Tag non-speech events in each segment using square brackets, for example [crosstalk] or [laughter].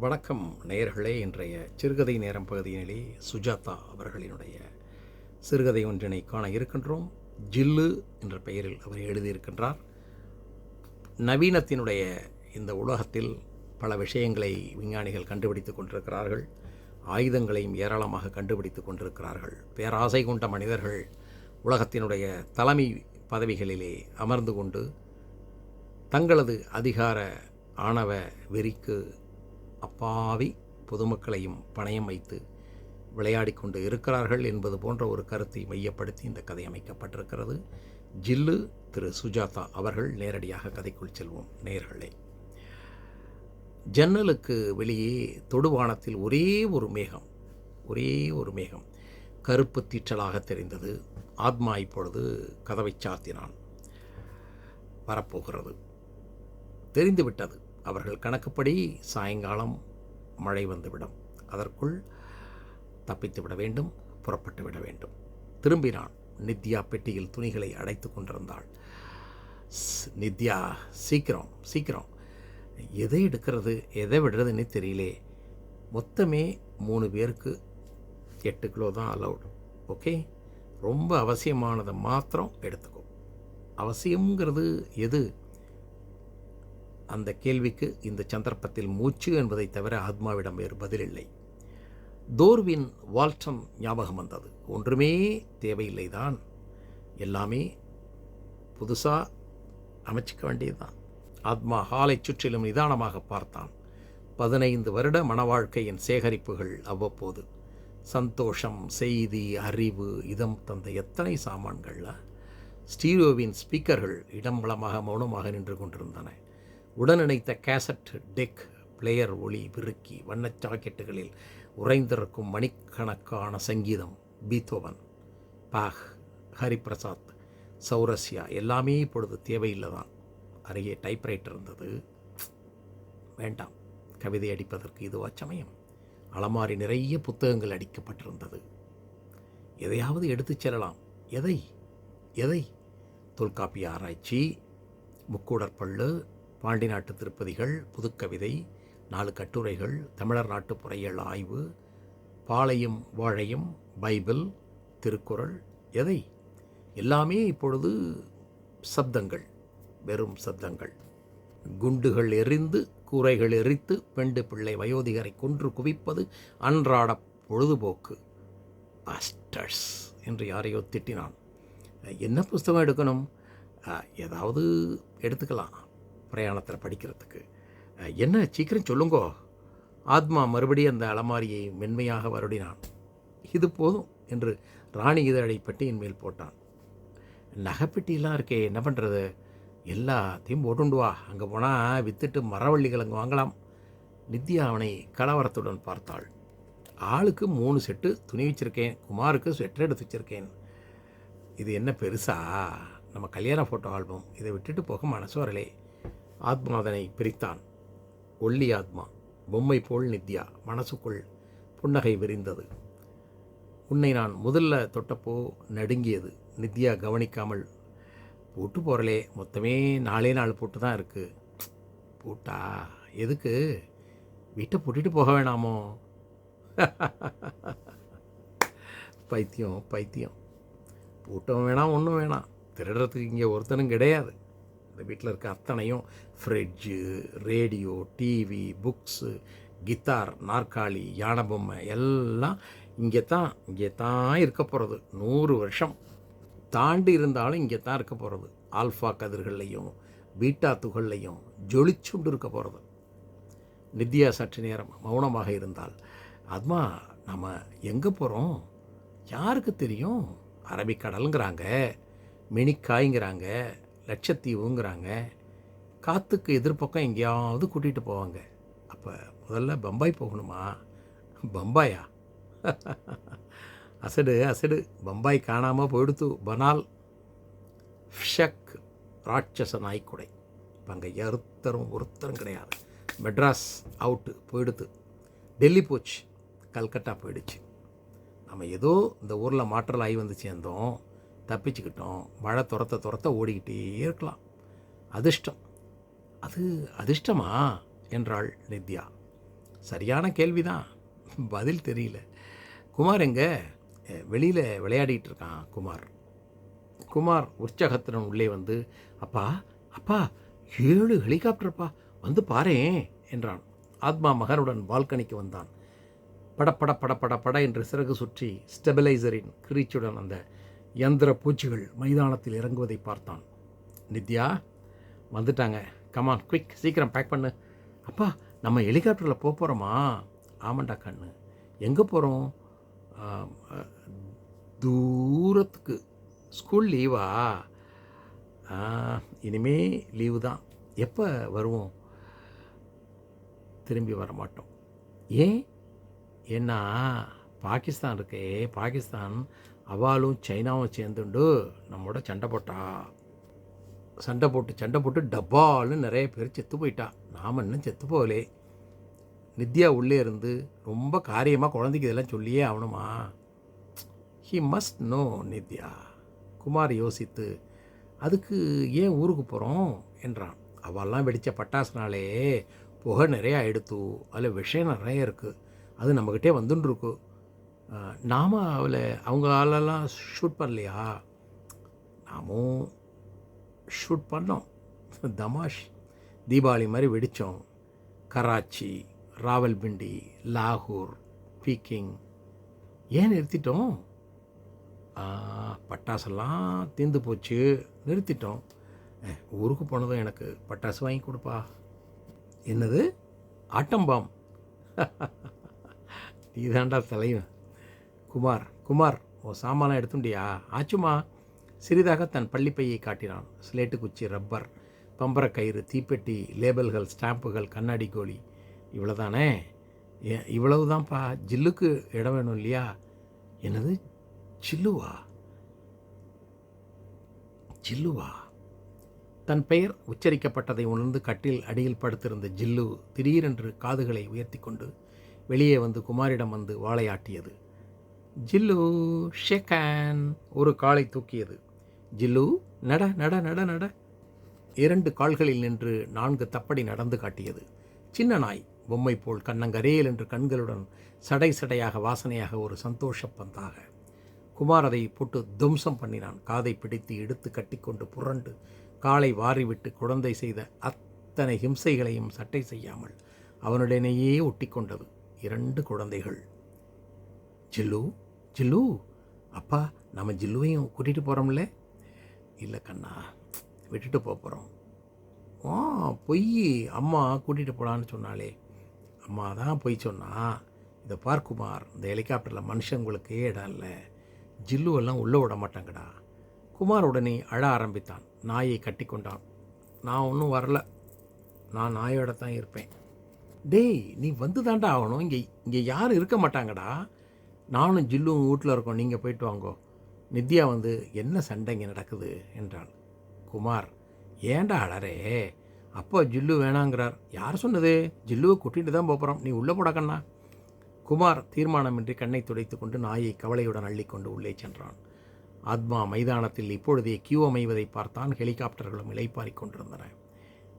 வணக்கம் நேயர்களே இன்றைய சிறுகதை நேரம் பகுதியினிலே சுஜாதா அவர்களினுடைய சிறுகதை ஒன்றினை காண இருக்கின்றோம். ஜில்லு என்ற பெயரில் அவர் எழுதியிருக்கின்றார். நவீனத்தினுடைய இந்த உலகத்தில் பல விஷயங்களை விஞ்ஞானிகள் கண்டுபிடித்து கொண்டிருக்கிறார்கள். ஆயுதங்களையும் ஏராளமாக கண்டுபிடித்து கொண்டிருக்கிறார்கள். பேராசை கொண்ட மனிதர்கள் உலகத்தினுடைய தலைமை பதவிகளிலே அமர்ந்து கொண்டு தங்களது அதிகார ஆணவ வெறிக்கு அப்பாவி பொதுமக்களையும் பணயம் வைத்து விளையாடி கொண்டு இருக்கிறார்கள் என்பது போன்ற ஒரு கருத்தை மையப்படுத்தி இந்த கதை அமைக்கப்பட்டிருக்கிறது. ஜில்லு திரு சுஜாதா அவர்கள் நேரடியாக கதைக்குள் செல்வோம். நேர்களே ஜன்னலுக்கு வெளியே தொடுவானத்தில் ஒரே ஒரு மேகம் ஒரே ஒரு மேகம். கருப்பு தீற்றலாக தெரிந்தது. ஆத்மா இப்பொழுது கதவை சாத்தினான். வரப்போகிறது. தெரிந்துவிட்டது. அவர்கள் கணக்குப்படி சாயங்காலம் மழை வந்துவிடும். அதற்குள் தப்பித்து விட வேண்டும் புறப்பட்டு விட வேண்டும். திரும்பினான். நித்யா பெட்டியில் துணிகளை அடைத்து கொண்டிருந்தாள். நித்யா சீக்கிரம் சீக்கிரம். எதை எடுக்கிறது எதை விடுறதுன்னு தெரியலே. மொத்தமே மூணு பேருக்கு எட்டு கிலோ தான் அலௌடு ஓகே? ரொம்ப அவசியமானதை மாத்திரம் எடுத்துக்கோ. அவசியங்கிறது எது? அந்த கேள்விக்கு இந்த சந்தர்ப்பத்தில் மூச்சு என்பதை தவிர ஆத்மாவிடம் வேறு பதிலில்லை. தோர்வின் வால்டம் ஞாபகம் வந்தது. ஒன்றுமே தேவையில்லை தான் எல்லாமே புதுசாக அமைச்சிக்க வேண்டியதுதான். ஆத்மா ஹாலை சுற்றிலும் நிதானமாக பார்த்தான். பதினைந்து வருட மணவாழ்க்கையின் சேகரிப்புகள் அவ்வப்போது. சந்தோஷம் செய்தி அறிவு இதம் தந்த எத்தனை சாமான்களில் ஸ்டீரியோவின் ஸ்பீக்கர்கள் இடம்பளமாக மௌனமாக நின்று கொண்டிருந்தன. உடனிணைத்த கேசட் டெக் பிளேயர் ஒளி விருக்கி வண்ணச் சாக்கெட்டுகளில் உறைந்திருக்கும் மணிக்கணக்கான சங்கீதம் பீத்தோவன் பாக் ஹரிபிரசாத் சௌரஸ்யா எல்லாமே இப்பொழுது தேவையில்லை தான் அருகே டைப்ரைட்டர் இருந்தது. வேண்டாம் கவிதை அடிப்பதற்கு இதுவா சமயம். அலமாரி நிறைய புத்தகங்கள் அடிக்கப்பட்டிருந்தது. எதையாவது எடுத்துச் செல்லலாம். எதை? எதை? தொல்காப்பிய ஆராய்ச்சி முக்கூடற்பள்ளு பாண்டி நாட்டு திருப்பதிகள் புதுக்கவிதை நாலு கட்டுரைகள் தமிழர் நாட்டு புறையியல் ஆய்வு பாளையும் வாழையும் பைபிள் திருக்குறள் எதை? எல்லாமே இப்பொழுது சப்தங்கள் வெறும் சப்தங்கள். குண்டுகள் எரிந்து கூரைகள் எரித்து பெண்டு பிள்ளை வயோதிகரை கொன்று குவிப்பது அன்றாட பொழுதுபோக்கு. அஸ்டர்ஸ் என்று யாரையோ திட்டினான். என்ன புஸ்தகம் எடுக்கணும்? ஏதாவது எடுத்துக்கலாம். பிரயாணத்தில் படிக்கிறதுக்கு. என்ன? சீக்கிரம் சொல்லுங்கோ. ஆத்மா மறுபடியும் அந்த அலமாரியை மென்மையாக வருடினான். இது போதும் என்று ராணி இதழை பெட்டியின் மேல் போட்டான். நகைப்பெட்டிலாம் இருக்கே என்ன பண்ணுறது எல்லாத்தையும் போட்டுண்டு வா. அங்கே போனால் வித்துட்டு மரவள்ளி கிழங்கு வாங்கலாம். நித்யா அவனை கலவரத்துடன் பார்த்தாள். ஆளுக்கு மூணு செட்டு துணி வச்சுருக்கேன். குமாருக்கு ஸ்வெட்டர் எடுத்து வச்சுருக்கேன். இது என்ன பெருசா? நம்ம கல்யாண ஃபோட்டோ ஆல்பம் இதை விட்டுட்டு போக மனசு வரலே. ஆத்மாதனை பிரித்தான். ஒல்லி ஆத்மா பொம்மை போல் நித்யா மனசுக்குள் புன்னகை விரிந்தது. உன்னை நான் முதல்ல தொட்டப்போ நடுங்கியது நித்யா கவனிக்காமல் பூட்டு போகிறலே மொத்தமே நாலே நாள் பூட்டு தான் இருக்குது பூட்டா எதுக்கு? வீட்டை போட்டுட்டு போக வேணாமோ? [laughs] பைத்தியம் பைத்தியம். பூட்டம் வேணாம் ஒன்றும் வேணாம். திருடுறதுக்கு இங்கே ஒருத்தனும் கிடையாது. இந்த வீட்டில் இருக்க அத்தனையும் fridge radio TV books guitar நாற்காலி யானை பொம்மை எல்லாம் இங்கே தான் இங்கே தான் இருக்க போகிறது நூறு வருஷம் தாண்டி இருந்தாலும் இங்கே தான் இருக்க போகிறது ஆல்ஃபா கதிர்கள்லையும் பீட்டா துகள்லையும் ஜொலிச்சுண்டு இருக்க போகிறது நித்யா சற்று நேரம் மௌனமாக இருந்தால் அதுமா நம்ம எங்கே போகிறோம் யாருக்கு தெரியும்? அரபிக்கடலுங்கிறாங்க மினிக்காய்ங்கிறாங்க லட்சத்தீவுங்கிறாங்க காற்றுக்கு எதிர்ப்பக்கம் எங்கேயாவது கூட்டிகிட்டு போவாங்க. அப்போ முதல்ல பம்பாய் போகணுமா? பம்பாயா? [laughs] அசடு அசடு. பம்பாய் காணாமல் போயிடுத்து. பனால். ஷக் ராட்சச நாய்க்குடை. இப்போ அங்கே ஒருத்தரும் ஒருத்தரும் கிடையாது. மெட்ராஸ் அவுட்டு போயிடுத்து. டெல்லி போச்சு. கல்கட்டா போயிடுச்சு. நம்ம ஏதோ இந்த ஊரில் மாற்றல் ஆகி வந்து சேர்ந்தோம் தப்பிச்சுக்கிட்டோம். மழை துரத்த துரத்த ஓடிக்கிட்டே இருக்கலாம். அதிர்ஷ்டம். அது அதிர்ஷ்டமா? என்றாள் நித்யா. சரியான கேள்விதான். பதில் தெரியல. குமார் எங்க? வெளியில் விளையாடிட்டு இருக்கான் குமார். குமார் உற்சாகத்துடன் உள்ளே வந்து அப்பா அப்பா ஏழு ஹெலிகாப்டர்ப்பா வந்து பாரேன் என்றான். ஆத்மா மகனுடன் பால்கனிக்கு வந்தான். படப்பட பட பட என்று சிறகு சுற்றி ஸ்டெபிலைசரின் கிரீச்சுடன் அந்த யந்திர பூச்சிகள் மைதானத்தில் இறங்குவதை பார்த்தான். நித்யா வந்துட்டாங்க. கமான் குயிக் சீக்கிரம் பேக் பண்ணு. அப்பா நம்ம ஹெலிகாப்டரில் போக போகிறோமா ஆமாண்டா கண்ணு. எங்கே போகிறோம் தூரத்துக்கு. ஸ்கூல் லீவா? இனிமே லீவு தான். எப்போ வருவோம்? திரும்பி வர மாட்டோம். ஏன்? ஏன்னா பாகிஸ்தான் இருக்கே பாகிஸ்தான் அவாலும் சைனாவும் சேர்ந்துண்டு நம்மோட சண்டை போட்டா. சண்டை போட்டு சண்டை போட்டு டப்பால்னு நிறைய பேர் செத்து போயிட்டா. நாம் இன்னும் செத்து போகலே. நித்யா உள்ளே இருந்து ரொம்ப காரியமாக குழந்தைக்கு இதெல்லாம் சொல்லியே ஆகணுமா? He must know Nithya. Kumar யோசித்து அதுக்கு ஏன் ஊருக்கு போகிறோம் என்றான். அவெல்லாம் வெடித்த பட்டாசுனாலே புகை நிறையா எடுத்து அதில் விஷயம் நிறைய இருக்குது அது நம்மக்கிட்டே வந்துட்டுருக்கு நாம அவளை அவங்க ஆளெல்லாம் ஷூட் பண்ணலையா? நாமும் ஷூட் பண்ணோம். தமாஷ் தீபாவளி மாதிரி வெடித்தோம். கராச்சி ராவல்பிண்டி லாகூர் பீக்கிங். ஏன் நிறுத்திட்டோம்? பட்டாசெல்லாம் தீர்ந்து போச்சு. நிறுத்திட்டோம். ஊருக்கு போனதும் எனக்கு பட்டாசு வாங்கி கொடுப்பா. என்னது? ஆட்டம்பாம். [laughs] நீதாண்டா தலைவன். குமார் குமார் ஓ சாமானம் எடுத்துண்டியா? ஆச்சுமா. சிறிதாக தன் பள்ளிப்பையை காட்டினான். ஸ்லேட்டு குச்சி ரப்பர் பம்பர கயிறு தீப்பெட்டி லேபல்கள் ஸ்டாம்புகள் கண்ணாடி கோழி. இவ்வளோதானே இவ்வளவு இவ்வளவுதான்ப்பா. ஜில்லுக்கு இடம் வேணும் இல்லையா? என்னது? சில்லுவா ஜில்லுவா? தன் பெயர் உச்சரிக்கப்பட்டதை உணர்ந்து கட்டில் அடியில் படுத்திருந்த ஜில்லு திடீரென்று காதுகளை உயர்த்தி கொண்டு வெளியே வந்து குமாரிடம் வந்து வாழையாட்டியது ஜில்லு ஷெகான். ஒரு காலை தூக்கியது. ஜில்லு நட நட நட நட. இரண்டு கால்களில் நின்று நான்கு தப்படி நடந்து காட்டியது. சின்ன நாய் பொம்மை போல் கண்ணங்கரேல் என்று கண்களுடன் சடை சடையாக வாசனையாக ஒரு சந்தோஷ பந்தாக. குமார் அதை போட்டு துவம்சம் பண்ணினான். காதை பிடித்து எடுத்து கட்டிக்கொண்டு புரண்டு காலை வாரிவிட்டு குழந்தை செய்த அத்தனை ஹிம்சைகளையும் சட்டை செய்யாமல் அவனுடனேயே ஒட்டிக்கொண்டது இரண்டு குழந்தைகள். ஜில்லு ஜில்லு அப்பா நம்ம ஜில்லுவையும் கூட்டிகிட்டு போகிறோம்ல இல்லை கண்ணா விட்டுட்டு போக போகிறோம் ஆ பொய் அம்மா கூட்டிகிட்டு போகலான்னு சொன்னாலே அம்மா தான் பொய் சொன்னா இதை பார் குமார் இந்த ஹெலிகாப்டரில் மனுஷங்களுக்கு இடம் இல்லை. ஜில்லுவெல்லாம் உள்ளே விட மாட்டாங்கடா. குமார் உடனே அழ ஆரம்பித்தான். நாயை கட்டி கொண்டான். நான் ஒன்றும் வரல. நான் நாயோட தான் இருப்பேன். டேய் நீ வந்து தாண்டா ஆகணும். இங்கே இங்கே யாரும் இருக்க மாட்டாங்கடா. நானும் ஜில்லும் வீட்டில் இருக்கோம். நீங்கள் போயிட்டு வாங்கோ. நித்யா வந்து என்ன சண்டை இங்கே நடக்குது? என்றாள். குமார் ஏன்டா அழறே? அப்பா ஜில்லு வேணாங்கிறார். யார் சொன்னது? ஜில்லுவை கூட்டிகிட்டு தான் போகிறோம் நீ உள்ளே போட கண்ணா. குமார் தீர்மானமின்றி கண்ணை துடைத்து கொண்டு நாயை கவலையுடன் அள்ளிக்கொண்டு உள்ளே சென்றான். ஆத்மா மைதானத்தில் இப்பொழுதே கியூ அமைவதை பார்த்தான். ஹெலிகாப்டர்களும் இலைப்பாரி கொண்டிருந்தன.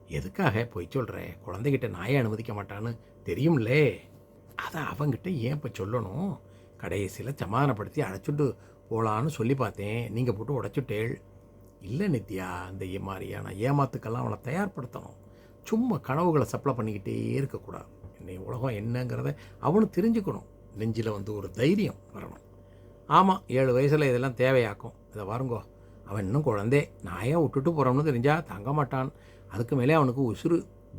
எதுக்காக? பொய் சொல்கிற குழந்தைகிட்ட நாயை அனுமதிக்க மாட்டான்னு தெரியும்லே. அதை அவங்கிட்ட ஏன் இப்போ சொல்லணும்? கடைசியில் சமாதானப்படுத்தி அழைச்சிட்டு போகலான்னு சொல்லி பார்த்தேன். நீங்கள் போட்டு உடைச்சுட்டேள். இல்லை நித்யா இந்த ஏ மாதிரியான ஏமாத்துக்கெல்லாம் அவனை தயார்படுத்தணும். சும்மா கனவுகளை சப்ளை பண்ணிக்கிட்டே இருக்கக்கூடாது. என்னை உலகம் என்னங்கிறத அவனும் தெரிஞ்சுக்கணும். நெஞ்சில் வந்து ஒரு தைரியம் வரணும். ஆமாம் ஏழு வயசில் இதெல்லாம் தேவையாக்கும். இதை வாருங்கோ அவன் இன்னும் குழந்தே. நான் ஏன் விட்டுட்டு போகிறோம்னு தெரிஞ்சால் தங்க மாட்டான். அதுக்கு மேலே அவனுக்கு உசுறு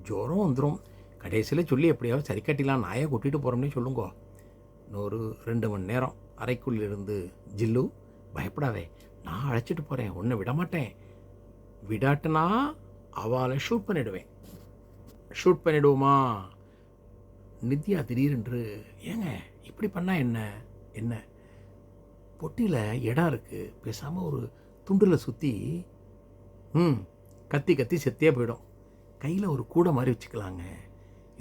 ஜுரம் வந்துடும் கடைசியில் சொல்லி எப்படியாவது சரி கட்டிலாம் நாயை கூட்டிகிட்டு போகிறோம்னே சொல்லுங்கோ. இன்னொரு ரெண்டு மணி நேரம் அறைக்குள் இருந்து ஜில்லு பயப்படாதே நான் அழைச்சிட்டு போகிறேன் ஒன்றை விட மாட்டேன் விடாட்டுனா அவளை ஷூட் பண்ணிடுவேன். ஷூட் பண்ணிடுவோமா? நித்யா திடீரென்று ஏங்க இப்படி பண்ணால் என்ன? என்ன? பொட்டியில் இடம் இருக்குது பேசாமல் ஒரு துண்டில் சுற்றி ம் கத்தி கத்தி செத்தே போயிடும். கையில் ஒரு கூடை மாதிரி வச்சுக்கலாங்க.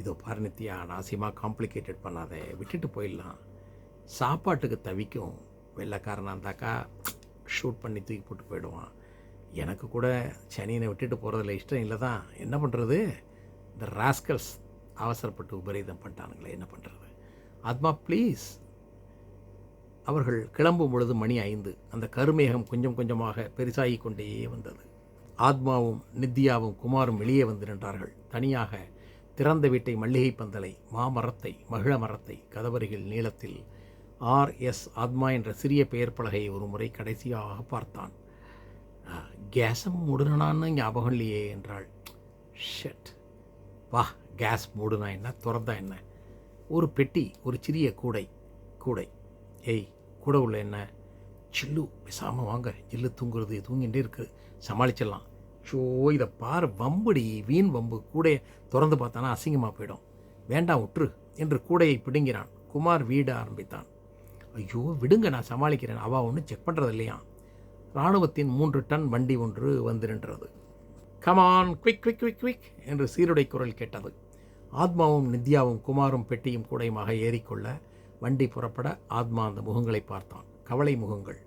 இதோ பாரு நித்யா நாசியமாக காம்ப்ளிகேட்டட் பண்ணாத. விட்டுட்டு போயிடலாம். சாப்பாட்டுக்கு தவிக்கும். வெள்ளைக்காரனாக இருந்தாக்கா ஷூட் பண்ணி தூக்கி போட்டு போயிடுவான். எனக்கு கூட சனியனை விட்டுட்டு போகிறதுல இஷ்டம் இல்லை தான் என்ன பண்ணுறது இந்த ராஸ்கல்ஸ் அவசரப்பட்டு உபரீதம் பண்ணிட்டானுங்களே என்ன பண்ணுறது ஆத்மா ப்ளீஸ் அவர்கள் கிளம்பும் பொழுது மணி ஐந்து. அந்த கருமேகம் கொஞ்சம் கொஞ்சமாக பெரிசாகி கொண்டே வந்தது. ஆத்மாவும் நித்யாவும் குமாரும் வெளியே வந்து நின்றார்கள். தனியாக திறந்த வீட்டை மல்லிகை பந்தலை மாமரத்தை மகிழ மரத்தை கதவருகில் நீளத்தில் ஆர். எஸ். ஆத்மா என்ற சிறிய பெயர் பலகையை ஒரு முறை கடைசியாக பார்த்தான். "ஆ, கேஸும் மூடுனான்னு ஞாபகம் இல்லையே என்றாள். ஷட். வா கேஸ் மூடுனா என்ன திறந்தா என்ன? ஒரு பெட்டி ஒரு சிறிய கூடை கூடை. ஏய் கூட உள்ள என்ன? சில்லு பேசாமல் வாங்க. ஜில்லு தூங்குறது தூங்கிட்டே இருக்குது சமாளிச்சிடலாம். ஷோ இதை பாரு வம்புடி வீண் வம்பு கூடையை திறந்து பார்த்தானா அசிங்கமாக போயிடும். வேண்டாம் உற்று என்று கூடையை பிடுங்கிறான் குமார் வீட ஆரம்பித்தான். ஐயோ விடுங்க நான் சமாளிக்கிறேன். அவள் ஒன்று செக் பண்ணுறது இல்லையா? இராணுவத்தின் மூன்று டன் வண்டி ஒன்று வந்து நின்றது. Come on quick quick quick quick என்று சீருடை குரல் கேட்டது. ஆத்மாவும் நித்யாவும் குமாரும் பெட்டியும் கூடையுமாக ஏறிக்கொள்ள வண்டி புறப்பட ஆத்மா அந்த முகங்களை பார்த்தான். கவலை முகங்கள்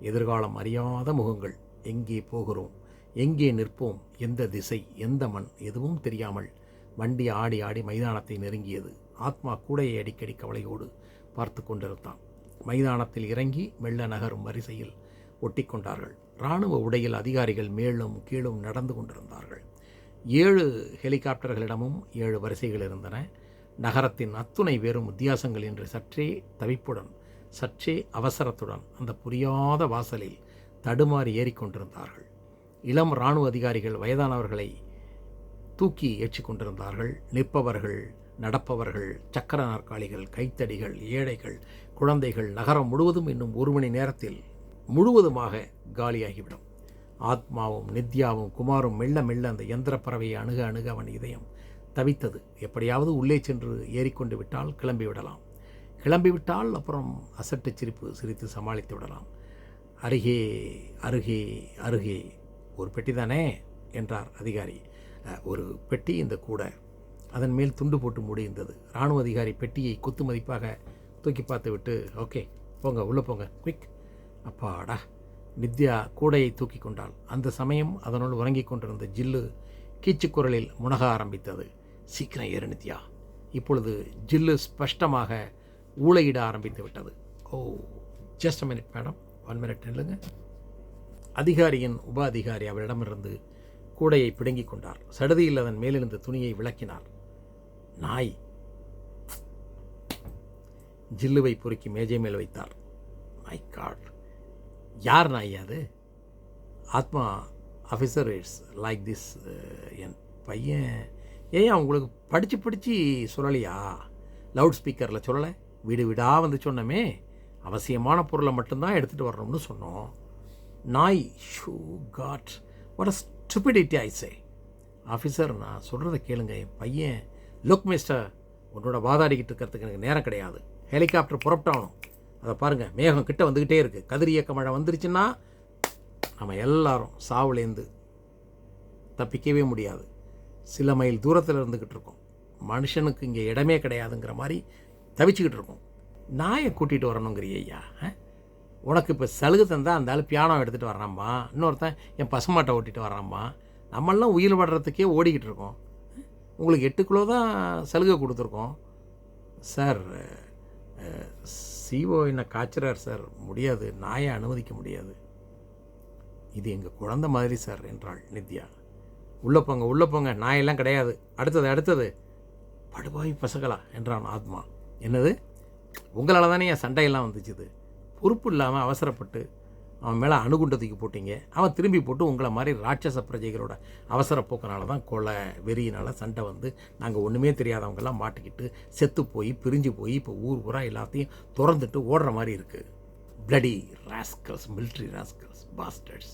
எதிர்காலம் அறியாத முகங்கள். எங்கே போகிறோம்? எங்கே நிற்போம்? எந்த திசை? எந்த மண்? எதுவும் தெரியாமல் வண்டி ஆடி ஆடி மைதானத்தை நெருங்கியது. ஆத்மா கூடையை அடிக்கடி கவலையோடு பார்த்து கொண்டிருந்தான். மைதானத்தில் இறங்கி மெல்ல நகரும் வரிசையில் ஒட்டிக்கொண்டார்கள் இராணுவ உடையில் அதிகாரிகள் மேலும் கீழும் நடந்து கொண்டிருந்தார்கள். ஏழு ஹெலிகாப்டர்களிடமும் ஏழு வரிசைகள் இருந்தன. நகரத்தின் அத்துணை வேறும் வித்தியாசங்கள் என்று சற்றே தவிப்புடன் சற்றே அவசரத்துடன் அந்த புரியாத வாசலில் தடுமாறி ஏறிக்கொண்டிருந்தார்கள் இளம் இராணுவ அதிகாரிகள் வயதானவர்களை தூக்கி ஏற்றி கொண்டிருந்தார்கள் நிற்பவர்கள் நடப்பவர்கள் சக்கர நாற்காலிகள் கைத்தடிகள் ஏழைகள் குழந்தைகள் நகரம் முழுவதும் இன்னும் ஒரு மணி நேரத்தில் முழுவதுமாக காலியாகிவிடும். ஆத்மாவும் நித்யாவும் குமாரும் மெல்ல மெல்ல அந்த இயந்திர பறவையை அணுக அணுக அவன் இதயம் தவித்தது. எப்படியாவது உள்ளே சென்று ஏறிக்கொண்டு விட்டால் கிளம்பிவிடலாம். கிளம்பிவிட்டால் அப்புறம் அசட்டு சிரிப்பு சிரித்து சமாளித்து விடலாம் அருகே அருகே அருகே ஒரு பெட்டி தானே? என்றார் அதிகாரி. ஒரு பெட்டி இந்த கூடை. அதன் மேல் துண்டு போட்டு மூடியிருந்தது இராணுவ அதிகாரி பெட்டியை குத்து மதிப்பாக தூக்கி பார்த்து விட்டு ஓகே போங்க உள்ளே போங்க குயிக். அப்பாடா! நித்யா கூடையை தூக்கி கொண்டாள். அந்த சமயம் அதனுள் உறங்கிக் கொண்டிருந்த ஜில்லு கீச்சு குரலில் முனக ஆரம்பித்தது. சீக்கிரம் ஏறு நித்யா. இப்பொழுது ஜில்லு ஸ்பஷ்டமாக ஊளையிட ஆரம்பித்து விட்டது. ஓ just minute madam one minute நில்லுங்க. அதிகாரியின் உப அதிகாரி அவரிடமிருந்து கூடையை பிடுங்கிக் கொண்டார். சடுதியில் அதன் மேலிருந்த துணியை விளக்கினார். நாய். ஜில்லுவை பொறுக்கி மேஜை மேல் வைத்தார். மை காட் யார் நாய் அது? Atma officer it's like this என் பையன். ஏன் உங்களுக்கு படித்து படித்து சொல்லலையா? லவுட் ஸ்பீக்கரில் சொல்லலை. வீடு வீடாக வந்து சொன்னமே. அவசியமான பொருளை மட்டும்தான் எடுத்துகிட்டு வரணும்னு சொன்னோம். நாய். Shoe God. What a stupidity I say officer நான் சொல்கிறத கேளுங்க. என் பையன் லுக் மிஸ்டர் உன்னோட வாதாடிக்கிட்டு இருக்கிறதுக்கு எனக்கு நேரம் கிடையாது. ஹெலிகாப்டர் புறப்பட்டாகணும். அதை பாருங்கள் மேகம் கிட்ட வந்துக்கிட்டே இருக்குது கதிரி இயக்க மழை வந்துருச்சுன்னா நம்ம எல்லாரும் சாவுலேருந்து தப்பிக்கவே முடியாது. சில மைல் தூரத்தில் இருந்துக்கிட்டு இருக்கோம். மனுஷனுக்கு இங்கே இடமே கிடையாதுங்கிற மாதிரி தவிச்சுக்கிட்டு இருக்கோம். நாயை கூட்டிகிட்டு வரணுங்கிறிய ஐயா ஆ? உனக்கு இப்போ சலுகை தந்தால் அந்த ஆள் பியானோ எடுத்துகிட்டு வர்றாம்மா. இன்னொருத்தன் என் பசுமாட்டை ஓட்டிகிட்டு வர்றாம்மா. நம்மளாம் உயிர் படுறதுக்கே ஓடிக்கிட்டு இருக்கோம். உங்களுக்கு எட்டு கிலோ தான் சலுகை கொடுத்துருக்கோம். சார் சிஓ என்ன காய்ச்சறார் சார். முடியாது. நாயை அனுமதிக்க முடியாது. இது எங்கள் குழந்தை மாதிரி சார் என்றாள் நித்யா. உள்ளே போங்க உள்ளே போங்க. நாயெல்லாம் கிடையாது. அடுத்தது அடுத்தது. படுபாய் பசங்களா என்றான் ஆத்மா. என்னது? உங்களால் தானே என் சண்டையெல்லாம் வந்துச்சுது. பொறுப்பு இல்லாமல் அவசரப்பட்டு அவன் மேலே அணுகுண்டத்துக்கு போட்டிங்க. போட்டீங்க அவன் திரும்பி போட்டு உங்களை மாதிரி ராட்சச பிரஜைகளோட அவசர போக்கனால தான் கொலை வெறியினால் சண்டை வந்து நாங்கள் ஒன்றுமே தெரியாதவங்கெல்லாம் மாட்டிக்கிட்டு செத்து போய் பிரிஞ்சு போய் இப்போ ஊர் ஊரா எல்லாத்தையும் திறந்துட்டு ஓடுற மாதிரி இருக்குது bloody rascals military rascals bastards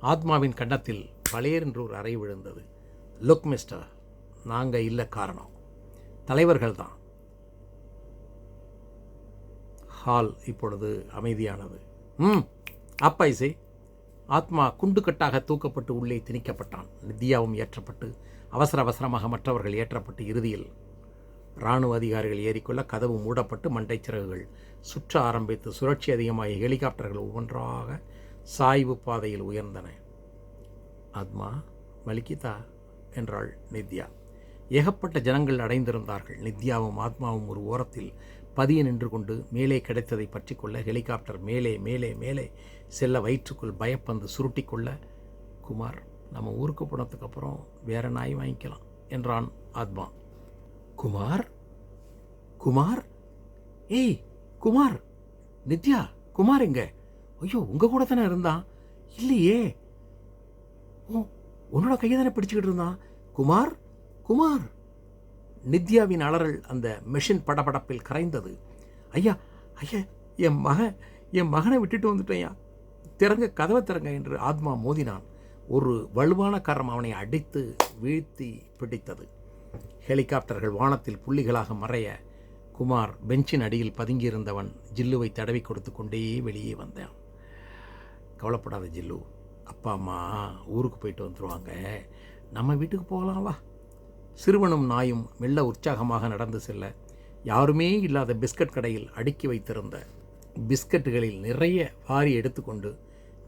ஆத்மாவின் கன்னத்தில் பழையர் என்று ஒரு அறை விழுந்தது. லுக் மிஸ்டர் நாங்கள் இல்லை காரணம். தலைவர்கள் தான். ஹால் இப்பொழுது அமைதியானது. ம் அப்பா இசை. ஆத்மா குண்டுக்கட்டாக தூக்கப்பட்டு உள்ளே திணிக்கப்பட்டான். நித்யாவும் ஏற்றப்பட்டு அவசர அவசரமாக மற்றவர்கள் ஏற்றப்பட்டு இறுதியில் இராணுவ அதிகாரிகள் ஏறிக்கொள்ள கதவு மூடப்பட்டு மண்டைச் சிறகுகள் சுற்ற ஆரம்பித்து சுழற்சி அதிகமாகி ஹெலிகாப்டர்கள் ஒவ்வொன்றாக சாய்வு பாதையில் உயர்ந்தன. ஆத்மா மலிக்கிதா என்றாள் நித்யா. ஏகப்பட்ட ஜனங்கள் அடைந்திருந்தார்கள். நித்யாவும் ஆத்மாவும் ஒரு ஓரத்தில் பதிய நின்று கொண்டு மேலே கிடைத்ததை பற்றி கொள்ள ஹெலிகாப்டர் மேலே மேலே மேலே செல்ல வயிற்றுக்குள் பயப்பந்து சுருட்டி கொள்ள குமார் நம்ம ஊருக்கு போனதுக்கு அப்புறம் வேற நாய் வாங்கிக்கலாம் என்றான் ஆத்மா. குமார்? குமார்? ஏய் குமார்! நித்யா குமார் எங்க? ஐயோ உங்க கூட தானே இருந்தான்? இல்லையே. ஓ உன்னோட கையை தானே பிடிச்சிக்கிட்டு இருந்தான்? குமார் குமார். நித்யாவின் அலறல் அந்த மெஷின் படபடப்பில் கரைந்தது. ஐயா ஐயா என் மகன் என் மகனை விட்டுட்டு வந்துட்டேன்யா திறங்க கதவை திறங்க என்று ஆத்மா மோதினான். ஒரு வலுவான கரம் அவனை அடித்து வீழ்த்தி பிடித்தது. ஹெலிகாப்டர்கள் வானத்தில் புள்ளிகளாக மறைய குமார் பெஞ்சின் அடியில் பதுங்கியிருந்தவன் ஜில்லுவை தடவி கொடுத்து கொண்டே வெளியே வந்தான். கவலைப்படாத ஜில்லு அப்பா அம்மா ஊருக்கு போயிட்டு வந்துடுவாங்க நம்ம வீட்டுக்கு போகலாம் வா. சிறுவனும் நாயும் மெல்ல உற்சாகமாக நடந்து செல்ல யாருமே இல்லாத பிஸ்கட் கடையில் அடுக்கி வைத்திருந்த பிஸ்கட்டுகளில் நிறைய வாரி எடுத்துக்கொண்டு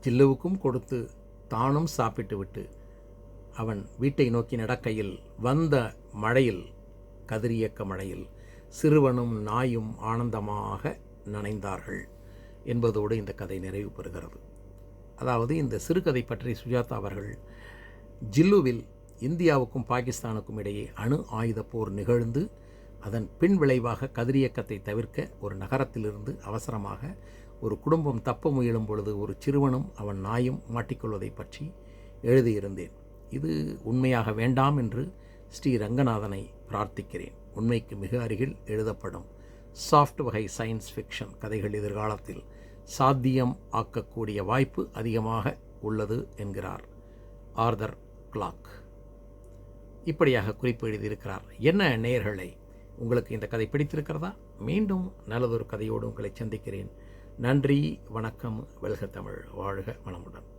ஜில்லுவுக்கும் கொடுத்து தானும் சாப்பிட்டு விட்டு அவன் வீட்டை நோக்கி நடக்கையில் வந்த மழையில் கதிரியக்க மழையில் சிறுவனும் நாயும் ஆனந்தமாக நனைந்தார்கள் என்பதோடு இந்த கதை நிறைவு பெறுகிறது. அதாவது இந்த சிறுகதை பற்றி சுஜாதா அவர்கள் ஜில்லுவில் இந்தியாவுக்கும் பாகிஸ்தானுக்கும் இடையே அணு ஆயுத போர் நிகழ்ந்து அதன் பின் விளைவாக கதிரியக்கத்தை தவிர்க்க ஒரு நகரத்திலிருந்து அவசரமாக ஒரு குடும்பம் தப்ப முயலும் பொழுது ஒரு சிறுவனும் அவன் நாயும் மாட்டிக்கொள்வதை பற்றி எழுதியிருந்தேன். இது உண்மையாக வேண்டாம் என்று ஸ்ரீ ரங்கநாதனை பிரார்த்திக்கிறேன். உண்மைக்கு மிக அருகில் எழுதப்படும் சாஃப்ட் வகை சயின்ஸ் ஃபிக்ஷன் கதைகள் எதிர்காலத்தில் சாத்தியம் ஆக்கக்கூடிய வாய்ப்பு அதிகமாக உள்ளது என்கிறார் ஆர்தர் கிளாக். இப்படியாக குறிப்பு எழுதியிருக்கிறார். என்ன நேயர்களை உங்களுக்கு இந்த கதை பிடித்திருக்கிறதா? மீண்டும் நல்லதொரு கதையோடு உங்களை சந்திக்கிறேன். நன்றி வணக்கம் வெல்க தமிழ். வாழ்க வளமுடன்.